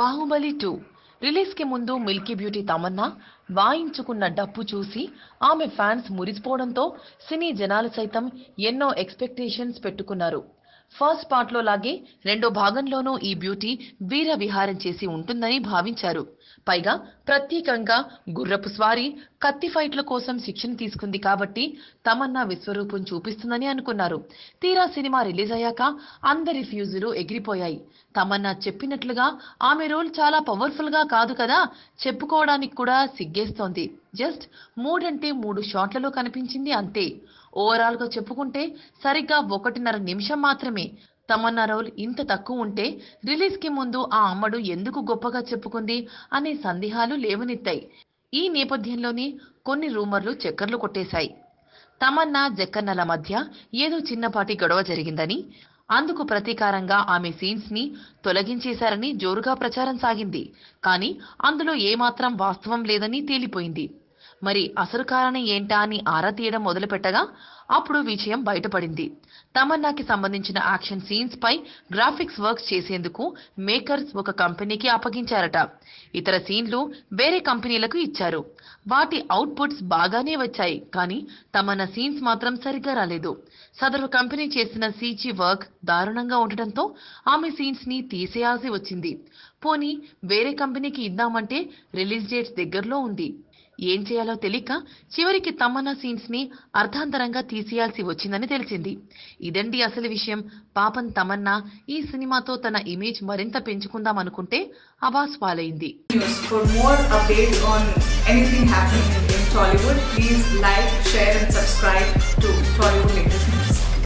Baahubali two. రిలీజ్కి ముందు Milky beauty Tamannaah వాయించుకున్న డప్పు చూసి ఆమె ఫ్యాన్స్ మురిసిపోవడంతో సినీ జనాలు సైతం ఎన్నో ఎక్స్పెక్టేషన్స్ పెట్టుకున్నారు. ఫస్ట్ పార్ట్లో లాగే రెండో భాగంలోనూ ఈ బ్యూటీ వీర విహారం చేసి ఉంటుందని భావించారు. పైగా ప్రత్యేకంగా గుర్రపు స్వారీ కత్తి ఫైట్ల కోసం శిక్షణ తీసుకుంది కాబట్టి తమన్నా విశ్వరూపం చూపిస్తుందని అనుకున్నారు. తీరా సినిమా రిలీజ్ అయ్యాక అందరి ఫ్యూజులు ఎగిరిపోయాయి. తమన్నా చెప్పినట్లుగా ఆమె రోల్ చాలా పవర్ఫుల్గా కాదు కదా చెప్పుకోవడానికి కూడా సిగ్గేస్తోంది. జస్ట్ మూడంటే మూడు షాట్లలో కనిపించింది అంతే. ఓవరాల్గా చెప్పుకుంటే సరిగ్గా ఒకటిన్నర నిమిషం మాత్రమే. తమన్నా రోల్ ఇంత తక్కువ ఉంటే రిలీజ్కి ముందు ఆ అమ్మడు ఎందుకు గొప్పగా చెప్పుకుంది అనే సందేహాలు లేవనెత్తాయి. ఈ నేపథ్యంలోనే కొన్ని రూమర్లు చక్కర్లు కొట్టేశాయి. తమన్నా జక్కన్నల మధ్య ఏదో చిన్నపాటి గొడవ జరిగిందని అందుకు ప్రతీకారంగా ఆమె సీన్స్ని తొలగించేశారని జోరుగా ప్రచారం సాగింది. కానీ అందులో ఏమాత్రం వాస్తవం లేదని తేలిపోయింది. మరి అసలు కారణం ఏంటా అని ఆరా తీయడం మొదలుపెట్టగా అప్పుడు విషయం బయటపడింది. తమన్నాకి సంబంధించిన యాక్షన్ సీన్స్ పై గ్రాఫిక్స్ వర్క్ చేసేందుకు మేకర్స్ ఒక కంపెనీకి అప్పగించారట. ఇతర సీన్లు వేరే కంపెనీలకు ఇచ్చారు. వాటి అవుట్పుట్స్ బాగానే వచ్చాయి కానీ తమన్నా సీన్స్ మాత్రం సరిగ్గా రాలేదు. సదరు కంపెనీ చేసిన సీజీ వర్క్ దారుణంగా ఉండటంతో ఆమె సీన్స్ని తీసేయాల్సి వచ్చింది. పోనీ వేరే కంపెనీకి ఇద్దామంటే రిలీజ్ డేట్స్ దగ్గరలో ఉంది. ఏం చేయాలో తెలియక చివరికి తమన్నా సీన్స్ని అర్ధాంతరంగా తీసేయాల్సి వచ్చిందని తెలిసింది. ఇదండి అసలు విషయం. పాపన్ తమన్నా ఈ సినిమాతో తన ఇమేజ్ మరింత పెంచుకుందాం అనుకుంటే అవాస్ పాలైంది Tollywood please like share and